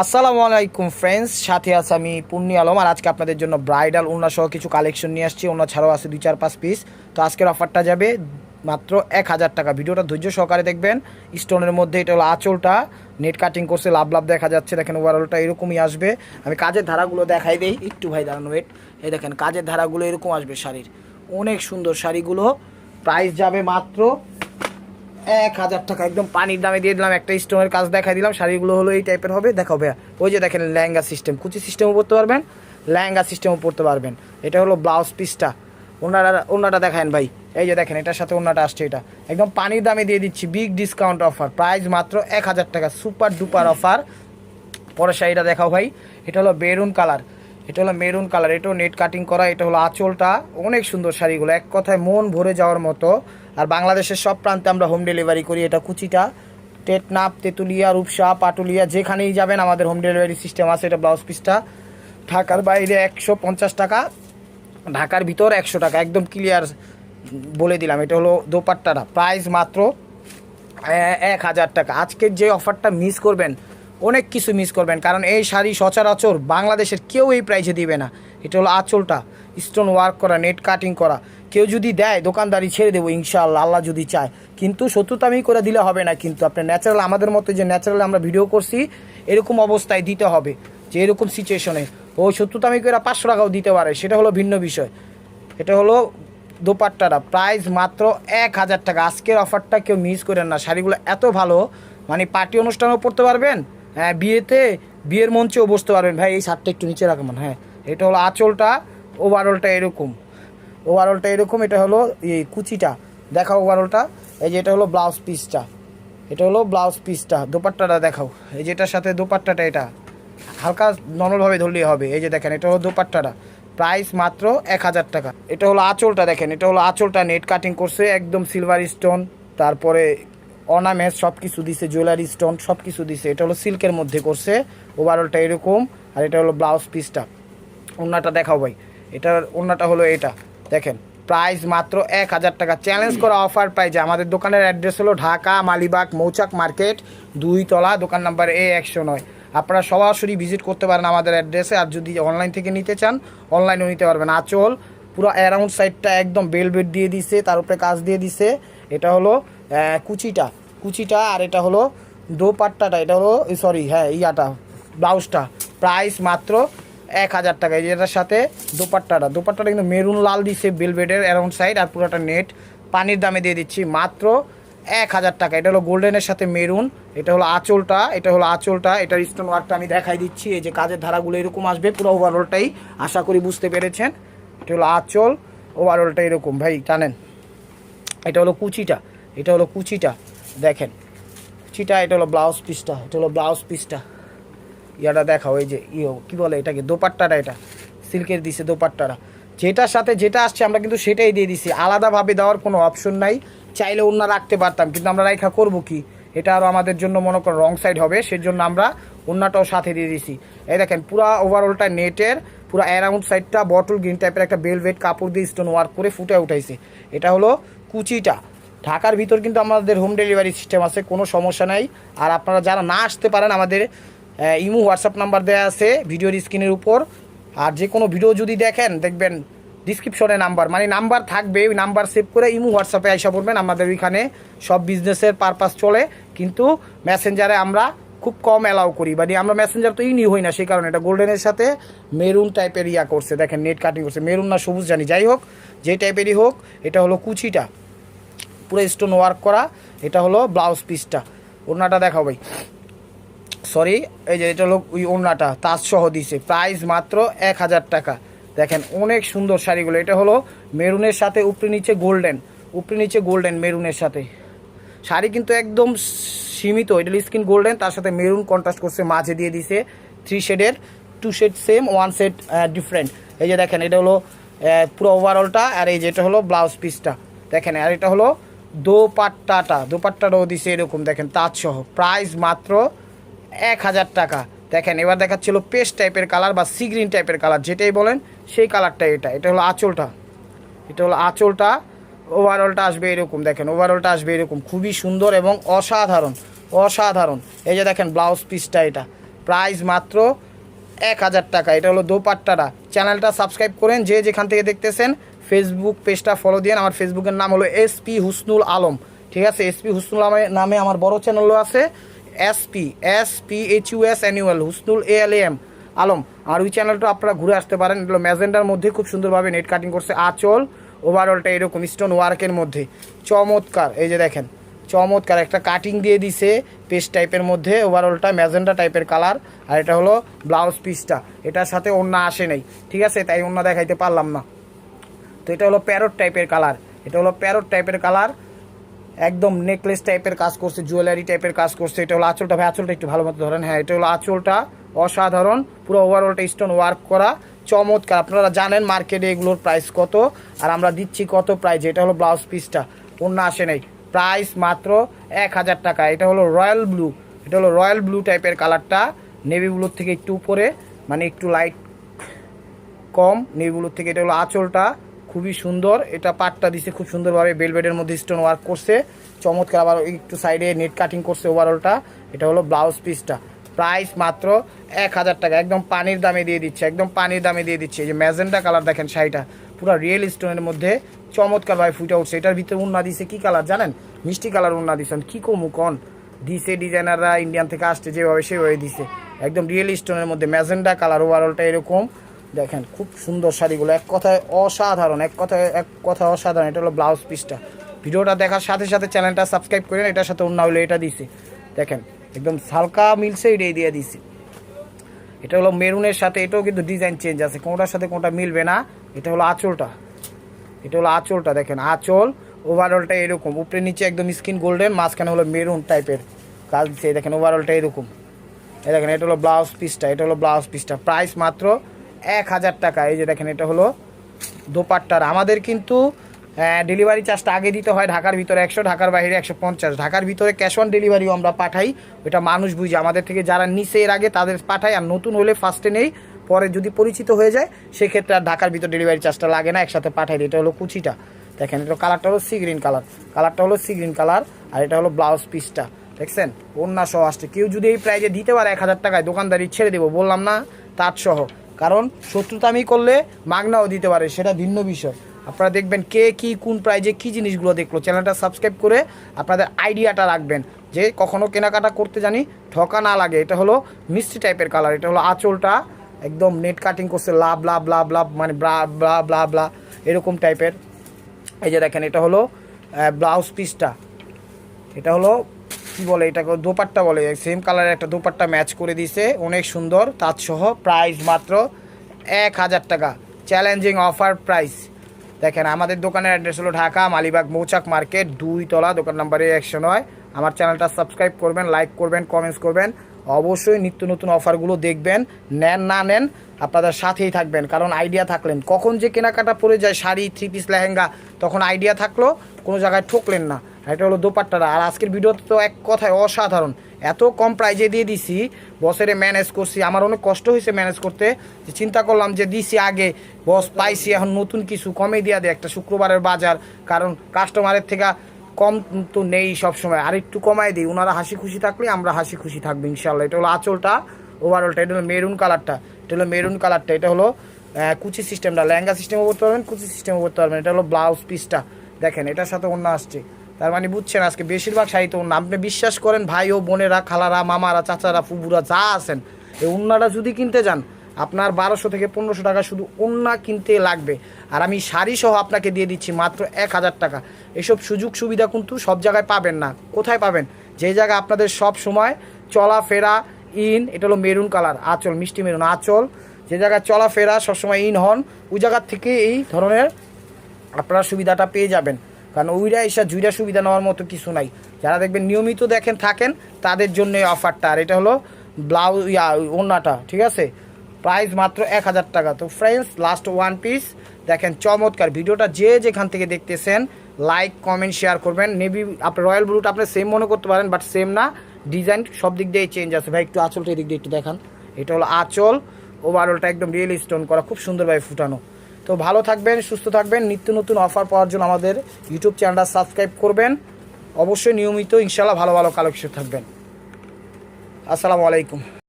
আসসালামু আলাইকুম ফ্রেন্ডস সাথে আছে আমি পুণ্যি আলম আর আজকে আপনাদের জন্য ব্রাইডাল সহ কিছু কালেকশন নিয়ে আসছি। ওনা ছাড়াও আছে দুই চার পাঁচ পিস তো আজকের অফারটা যাবে মাত্র এক হাজার টাকা। ভিডিওটা ধৈর্য সহকারে দেখবেন। স্টোনের মধ্যে এটা হলো আঁচলটা। নেট কাটিং করছে, লাভ লাভ দেখা যাচ্ছে। দেখেন ওভারঅলটা এরকমই আসবে। আমি কাজের ধারাগুলো দেখাই দেই। একটু ভাই দাঁড়ানো ওয়েট এই দেখেন, কাজের ধারাগুলো এরকম আসবে শাড়ির। অনেক সুন্দর শাড়িগুলো। প্রাইস যাবে মাত্র এক হাজার টাকা একদম পানির দামে দিয়ে দিলাম, একটা স্টোনের কাজ দেখাই দিলাম, শাড়িগুলো হলো এই টাইপের হবে। দেখাও ভাইয়া, ওই যে দেখেন লেহেঙ্গা সিস্টেম কুচি সিস্টেমও পড়তে পারবেন, লেহেঙ্গা সিস্টেমও পড়তে পারবেন। এটা হলো ব্লাউজ পিসটা ওনারা, ওনাটা দেখেন ভাই। এই যে দেখেন, এটার সাথে ওনাটা আসছে এটা। একদম পানির দামে দিয়ে দিচ্ছি বিগ ডিসকাউন্ট অফার প্রাইস মাত্র এক হাজার টাকা সুপার ডুপার অফার পরের শাড়িটা দেখাও ভাই, এটা হলো মেরুন কালার এটা হলো মেরুন কালার এটাও নেট কাটিং করা, এটা হলো আঁচলটা। অনেক সুন্দর শাড়িগুলো, এক কথায় মন ভরে যাওয়ার মতো। আর বাংলাদেশের সব প্রান্তে আমরা হোম ডেলিভারি করি। এটা কুচিটা, টেটনাপ, তেঁতুলিয়া, রূপসা, পাটুলিয়া, যেখানেই যাবেন আমাদের হোম ডেলিভারি সিস্টেম আছে, এটা ব্লাউজ পিসটা ঢাকার বাইরে একশো পঞ্চাশ টাকা, ঢাকার ভিতর একশো টাকা, একদম ক্লিয়ার বলে দিলাম। এটা হলো দোপাট্টাটা। প্রাইস মাত্র এক হাজার টাকা। আজকের যে অফারটা মিস করবেন, অনেক কিছু মিস করবেন। কারণ এই শাড়ি সচরাচর বাংলাদেশের কেউ এই প্রাইসে দিবে না। এটা হলো আঁচলটা স্টোন ওয়ার্ক করা নেট কাটিং করা। কেউ যদি দেয়, দোকানদারি ছেড়ে দেবো, ইনশাআল্লাহ, আল্লাহ যদি চায়। কিন্তু সত্যতামি করে দিলে হবে না কিন্তু আপনার ন্যাচারাল আমাদের মতো যে ন্যাচারাল আমরা ভিডিও করছি, এরকম অবস্থায় দিতে হবে, যে এরকম সিচুয়েশনে ও সত্যতামি করে পাঁচশো টাকাও দিতে পারে, সেটা হলো ভিন্ন বিষয়। এটা হলো দোপাট্টাটা প্রাইস মাত্র এক হাজার টাকা। আজকের অফারটা কেউ মিস করেন না, শাড়িগুলো এত ভালো মানে পার্টি অনুষ্ঠানেও পড়তে পারবেন হ্যাঁ বিয়েতে, বিয়ের মঞ্চেও বসতে পারবেন। ভাই, এই শার্টটা একটু নিচে রাখবেন হ্যাঁ। এটা হলো আঁচলটা ওভারঅলটা এরকম। ওভারঅলটা এরকম, এটা হলো এই কুচিটা। দেখাও ওভারঅলটা এই যে এটা হলো ব্লাউজ পিসটা এটা হলো ব্লাউজ পিসটা দোপাট্টাটা দেখাও। এই যেটার সাথে দোপাট্টাটা এটা। হালকা নর্মালভাবে ধরলেই হবে। এই যে দেখেন, এটা হলো দোপাট্টাটা। প্রাইস মাত্র এক হাজার টাকা। এটা হলো আঁচলটা দেখেন। এটা হলো আঁচলটা নেট কাটিং করছে, একদম সিলভার স্টোন তারপরে অর্নামেন্টস সব কিছু দিছে জুয়েলারি স্টোন সব কিছু দিছে। এটা হলো সিল্কের মধ্যে করছে। ওভারঅলটা এরকম। আর এটা হলো ব্লাউজ পিসটা ওন্নাটা দেখাও ভাই। এটার ওন্নাটা হলো এটা। দেখেন প্রাইস মাত্র এক হাজার টাকা। চ্যালেঞ্জ করা অফার প্রাইজে আমাদের দোকানের অ্যাড্রেস হলো ঢাকা, মালিবাগ, মৌচাক মার্কেট দুই তলা, দোকান নাম্বার এ একশো নয়। আপনারা সরাসরি ভিজিট করতে পারেন আমাদের অ্যাড্রেসে আর যদি অনলাইন থেকে নিতে চান অনলাইনেও নিতে পারবেন। আঁচল পুরো অ্যারাউন্ড সাইডটা একদম বেলবেট দিয়ে দিছে, তার উপরে কাজ দিয়ে দিছে। এটা হলো কুচিটা। কুচিটা আর এটা হলো দোপাট্টাটা, এটা হলো সরি হ্যাঁ ইয়াটা, ব্লাউজটা। প্রাইস মাত্র এক হাজার টাকা। যেটার সাথে দোপাট্টাটা। দোপাট্টাটা কিন্তু মেরুন, লাল দিচ্ছে বেলবেডের অ্যারাউন্ড সাইড আর পুরোটা নেট পানির দামে দিয়ে দিচ্ছি মাত্র এক হাজার টাকা। এটা হলো গোল্ডেনের সাথে মেরুন। এটা হলো আঁচলটা। এটা হলো আঁচলটা। এটার স্টোন ওয়ার্কটা আমি দেখাই দিচ্ছি। এই যে কাজের ধারাগুলো এরকম আসবে। পুরো ওভারঅলটাই আশা করি বুঝতে পেরেছেন। এটা হলো আঁচল। ওভারঅলটা এরকম। ভাই জানেন এটা হলো কুচিটা। এটা হলো কুচিটা। দেখেন। কুচিটা, এটা হলো ব্লাউজ পিসটা এটা হলো ব্লাউজ পিসটা ইয়াটা দেখাও, এই যে ইয়ে কী বলে এটাকে, দোপাট্টাটা এটা, সিল্কের দিছে দোপাট্টাটা। যেটার সাথে যেটা আসছে, আমরা কিন্তু সেটাই দিয়ে দিছি। আলাদাভাবে দেওয়ার কোনো অপশন নাই। চাইলে অন্য রাখতে পারতাম, কিন্তু আমরা রাইখা করব কি? এটা আরও আমাদের জন্য মনে করো রং সাইড হবে, সেজন্য আমরা অন্যটাও সাথে দিয়ে দিছি। এই দেখেন, পুরা ওভারঅলটা নেটের, পুরো অ্যারাউন্ড সাইডটা বটল গ্রিন টাইপের একটা বেলভেট কাপড় দিয়ে স্টোন ওয়ার্ক করে ফুটে উঠাইছে। এটা হলো কুচিটা। ঢাকার ভিতর কিন্তু আমাদের হোম ডেলিভারি সিস্টেম আছে, কোনো সমস্যা নাই। আর আপনারা যারা না আসতে পারেন আমাদের ইমো, হোয়াটসঅ্যাপ নাম্বার দেওয়া আছে ভিডিওর স্ক্রিনের উপর। আর যে কোনো ভিডিও যদি দেখেন, দেখবেন ডিসক্রিপশনে নাম্বার। মানে নাম্বার থাকবে, ওই নাম্বার সেভ করে ইমো, হোয়াটসঅ্যাপে আইসা পড়বেন। আমাদের ওইখানে সব বিজনেসের পারপাস চলে। কিন্তু মেসেঞ্জারে আমরা খুব কম অ্যালাউ করি। মানে আমরা মেসেঞ্জার তো ইউনি হই না, সেই কারণে এটা গোল্ডেনের সাথে মেরুন টাইপের ইয়া করছে। দেখেন নেট কাটিং করছে। মেরুন না সবুজ জানি। যাই হোক, যে টাইপেরই হোক, এটা হলো কুচিটা। পুরো স্টোন ওয়ার্ক করা, এটা হলো ব্লাউজ পিসটা ওড়নাটা দেখাও ভাই। সরি এই যে এটা হলো ওই ওড়নাটা তাজ সহ দিছে। প্রাইস মাত্র এক হাজার টাকা। দেখেন, অনেক সুন্দর শাড়িগুলো। এটা হলো মেরুনের সাথে, উপরে নিচে গোল্ডেন। উপরে নিচে গোল্ডেন মেরুনের সাথে। শাড়ি কিন্তু একদম সীমিত। এটা স্কিন গোল্ডেন, তার সাথে মেরুন কন্ট্রাস্ট করছে, মাঝে দিয়ে দিছে। থ্রি শেডের two shade same one set different এই যে দেখেন, এটা হলো পুরো ওভারঅলটা আর এই যে এটা হলো ব্লাউজ পিসটা দেখেন, আর এটা হলো দোপাট্টাটা। দোপাট্টাটাও দিছে এরকম, দেখেন, তাজসহ। প্রাইস মাত্র এক হাজার টাকা। দেখেন, এবার দেখাচ্ছিল পেস্ট টাইপের কালার বা সি গ্রিন টাইপের কালার, যেটাই বলেন, সেই কালারটা এটা। এটা হলো আঁচলটা। এটা হলো আঁচলটা। ওভারঅলটা আসবে এরকম, দেখেন ওভারঅলটা আসবে এরকম। খুবই সুন্দর এবং অসাধারণ অসাধারণ। এই যে দেখেন ব্লাউজ পিসটা এটা। প্রাইস মাত্র এক হাজার টাকা। এটা হলো দোপাট্টাটা। চ্যানেলটা সাবস্ক্রাইব করেন, যে যেখান থেকে দেখতেছেন ফেসবুক পেজটা ফলো দিন আমার ফেসবুকের নাম হলো এসপি হুসনুল আলম ঠিক আছে? এসপি হুসনুল আলমের নামে আমার বড় চ্যানেলও আছে। SP S P H U S annual Husnul A L M Alam আর ওই চ্যানেলটা আপনারা ঘুরে আসতে পারেন। এগুলো ম্যাজেন্ডার মধ্যে খুব সুন্দরভাবে নেট কাটিং করছে। আচল ওভারঅলটা এরকম স্টোন ওয়ার্কের মধ্যে। চমৎকার, এই যে দেখেন, চমৎকার। একটা কাটিং দিয়ে দিছে পেস্ট টাইপের মধ্যে ওভারঅলটা ম্যাজেন্ডা টাইপের কালার আর এটা হলো ব্লাউজ পিসটা এটার সাথে অন্য আসে নাই, ঠিক আছে? তাই অন্য দেখাইতে পারলাম না। তো এটা হলো প্যারট টাইপের কালার এটা হলো প্যারট টাইপের কালার একদম নেকলেস টাইপের কাজ করছে জুয়েলারি টাইপের কাজ করছে। এটা হলো আঁচলটা ভাই, আঁচলটা একটু ভালো মতো ধরেন। হ্যাঁ এটা হলো আঁচলটা অসাধারণ। পুরো ওভারঅলটা স্টোন ওয়ার্ক করা। চমৎকার। আপনারা জানেন মার্কেটে এগুলোর প্রাইস কত, আর আমরা দিচ্ছি কত প্রাইস এটা হলো ব্লাউজ পিসটা অন্য আসে নাই। প্রাইস মাত্র এক হাজার টাকা। এটা হলো রয়্যাল ব্লু এটা হলো রয়্যাল ব্লু টাইপের কালারটা নেভি ব্লুর থেকে একটু উপরে মানে একটু লাইট কম। নেভিগুলোর থেকে এটা হলো আঁচলটা খুবই সুন্দর। এটা পাটটা দিছে খুব সুন্দরভাবে বেলভেটের মধ্যে স্টোন ওয়ার্ক করছে। চমৎকার আবার একটু সাইডে নেট কাটিং করছে ওভারঅলটা এটা হলো ব্লাউজ পিসটা প্রাইস মাত্র এক হাজার টাকা। একদম পানির দামে দিয়ে দিচ্ছে। একদম পানির দামে দিয়ে দিচ্ছে। এই যে ম্যাজেন্ডা কালার দেখেন শাড়িটা। পুরো রিয়েল স্টোনের মধ্যে চমৎকার চমৎকারভাবে ফুটে উঠছে। এটার ভিতরে উন্না দিছে কি কালার জানেন? মিষ্টি কালার উন্না দিছেন কি কমু কন? দিছে ডিজাইনাররা ইন্ডিয়ান থেকে আসছে যেভাবে সেভাবে দিছে। একদম রিয়েল স্টোনের মধ্যে ম্যাজেন্ডা কালার ওভারঅলটা এরকম। দেখেন, খুব সুন্দর শাড়িগুলো। এক কথায় অসাধারণ, এক কথায়, এক কথা অসাধারণ। এটা হলো ব্লাউজ পিসটা ভিডিওটা দেখার সাথে সাথে চ্যানেলটা সাবস্ক্রাইব করেন এটার সাথে অন্য হলে এটা দিছে। দেখেন, একদম হালকা মিলছে, এটাই দিয়ে দিছি। এটা হলো মেরুনের সাথে, এটাও কিন্তু ডিজাইন চেঞ্জ আছে। কোনটার সাথে কোনটা মিলবে না, এটা হলো আঁচলটা। এটা হলো আঁচলটা, দেখেন, আঁচল ওভারঅলটা এরকম। উপরে নিচে একদম স্কিন গোল্ডেন মাঝখানে হলো মেরুন টাইপের কাজ দিচ্ছে দেখেন ওভারঅলটা এরকম। দেখেন, এটা হলো ব্লাউজ পিসটা এটা হলো ব্লাউজ পিসটা প্রাইস মাত্র এক হাজার টাকা। এই যে দেখেন, এটা হলো দোপাট্টার। আমাদের কিন্তু ডেলিভারি চার্জটা আগে দিতে হয় ঢাকার ভিতরে একশো, ঢাকার বাইরে একশো পঞ্চাশ। ঢাকার ভিতরে ক্যাশ অন ডেলিভারিও আমরা পাঠাই ওটা মানুষ বুঝে। আমাদের থেকে যারা নিচে এর আগে তাদের পাঠাই আর নতুন হলে ফার্স্টে নেই, পরে যদি পরিচিত হয়ে যায়, সেক্ষেত্রে আর ঢাকার ভিতর ডেলিভারি চার্জটা লাগে না, একসাথে পাঠাই দিই। এটা হলো কুচিটা। দেখেন, এটা কালারটা হলো সি গ্রিন কালার কালারটা হলো সি গ্রিন কালার আর এটা হলো ব্লাউজ পিসটা দেখছেন? অন্যা সহ আসছে। কেউ যদি এই প্রাইজে দিতে পারে এক হাজার টাকায়, দোকানদারি ছেড়ে দেবো। বললাম না তার সহ কারণ শত্রুতামি করলে মাগনাও দিতে পারে, সেটা ভিন্ন বিষয়। আপনারা দেখবেন কে কি, কোন প্রাইজে কি জিনিসগুলো দেখল। চ্যানেলটা সাবস্ক্রাইব করে আপনাদের আইডিয়াটা রাখবেন, যে কখনো কেনাকাটা করতে জানি ঠকা না লাগে। এটা হলো মিষ্টি টাইপের কালার এটা হলো আঁচলটা একদম নেট কাটিং করছে, লাভ লাভ লাভ লাভ মানে ব্লা ব্লা ব্লা ব্লা এরকম টাইপের এই যে দেখেন, এটা হলো ব্লাউজ পিসটা এটা হলো কি বলে এটাকে, দোপাট্টা বলে সেম কালারের একটা দোপাট্টা ম্যাচ করে দিয়েছে, অনেক সুন্দর তার সহ প্রাইস মাত্র এক হাজার টাকা। চ্যালেঞ্জিং অফার প্রাইস দেখেন, আমাদের দোকানের অ্যাড্রেস হলো ঢাকা, মালিবাগ, মৌচাক মার্কেট, দুই তলা, দোকান নাম্বারে একশো নয়। আমার চ্যানেলটা সাবস্ক্রাইব করবেন লাইক করবেন কমেন্টস করবেন। অবশ্যই নিত্য নতুন অফারগুলো দেখবেন। নেন, না নেন, আপনাদের সাথেই থাকবেন। কারণ আইডিয়া থাকলেন। কখন যে কেনাকাটা পড়ে যায়, শাড়ি থ্রি পিস লেহেঙ্গা, তখন আইডিয়া থাকল, কোনো জায়গায় ঠকলেন না। এটা হলো দোপাট্টাটা। আর আজকের ভিডিওতে তো এক কথায় অসাধারণ। এত কম প্রাইজে দিয়ে দিছি, বসেরে ম্যানেজ করছি। আমার অনেক কষ্ট হয়েছে ম্যানেজ করতে। যে চিন্তা করলাম যে দিছি আগে, বস পাইছি, এখন নতুন কিছু কমে দিয়া দেয় একটা শুক্রবারের বাজার। কারণ কাস্টমারের থেকে কম তো নেই সবসময়। আর একটু কমাই দিই ওনারা হাসি খুশি থাকলে আমরা হাসি খুশি থাকব ইনশাল্লাহ এটা হলো আঁচলটা ওভারঅলটা এটা হলো মেরুন কালারটা এটা হলো মেরুন কালারটা এটা হলো কুচি সিস্টেমটা লেহেঙ্গা সিস্টেমও করতে পারবেন, কুচি সিস্টেমও করতে পারবেন। এটা হলো ব্লাউজ পিসটা দেখেন, এটার সাথে অন্য আসছে। তার মানে বুঝছেন, আজকে বেশিরভাগ তো অন্য আপনি বিশ্বাস করেন, ভাই ও বোনেরা, খালারা, মামারা, চাচারা ফুবুরা যা আছেন, এই অন্যটা যদি কিনতে যান, আপনার বারোশো থেকে পনেরোশো টাকা শুধু ওন্না কিনতে লাগবে। আর আমি শাড়ি সহ আপনাকে দিয়ে দিচ্ছি মাত্র এক হাজার টাকা। এসব সুযোগ সুবিধা কিন্তু সব জায়গায় পাবেন না। কোথায় পাবেন? যে জায়গায় আপনাদের সব সময় চলাফেরা ইন, এটা হলো মেরুন কালার, আঁচল, মিষ্টি মেরুন আঁচল। যে জায়গায় চলাফেরা সবসময় ইন হন, ওই জায়গার থেকে এই ধরনের আপনারা সুবিধাটা পেয়ে যাবেন। কারণ ওইরা এসা জুইরা সুবিধা নেওয়ার মতো কিছু নাই। যারা দেখবেন নিয়মিত দেখেন, থাকেন, তাদের জন্য এই অফারটা আর এটা হলো ব্লাউজ ইয়া ওনাটা ঠিক আছে? প্রাইস মাত্র এক হাজার টাকা। তো ফ্রেন্ডস লাস্ট ওয়ান পিস দেখেন, চমৎকার। ভিডিওটা যে যেখান থেকে দেখতেছেন লাইক কমেন্ট শেয়ার করবেন। নেভি আপনার রয়্যাল ব্লুটা আপনি সেম মনে করতে পারেন বাট সেম না। ডিজাইন সব দিক দিয়ে চেঞ্জ আছে। ভাই, একটু আঁচলটা এদিক দিয়ে একটু দেখান। এটা হলো আঁচল। ওভারঅলটা একদম রিয়েল স্টোন করা। খুব সুন্দরভাবে ফুটানো। তো ভালো থাকবেন, সুস্থ থাকবেন। নিত্য নতুন অফার পাওয়ার জন্য আমাদের ইউটিউব চ্যানেলটা সাবস্ক্রাইব করবেন। অবশ্যই নিয়মিত ইনশাল্লাহ ভালো ভালো কালেকশন থাকবেন। আসসালামু আলাইকুম।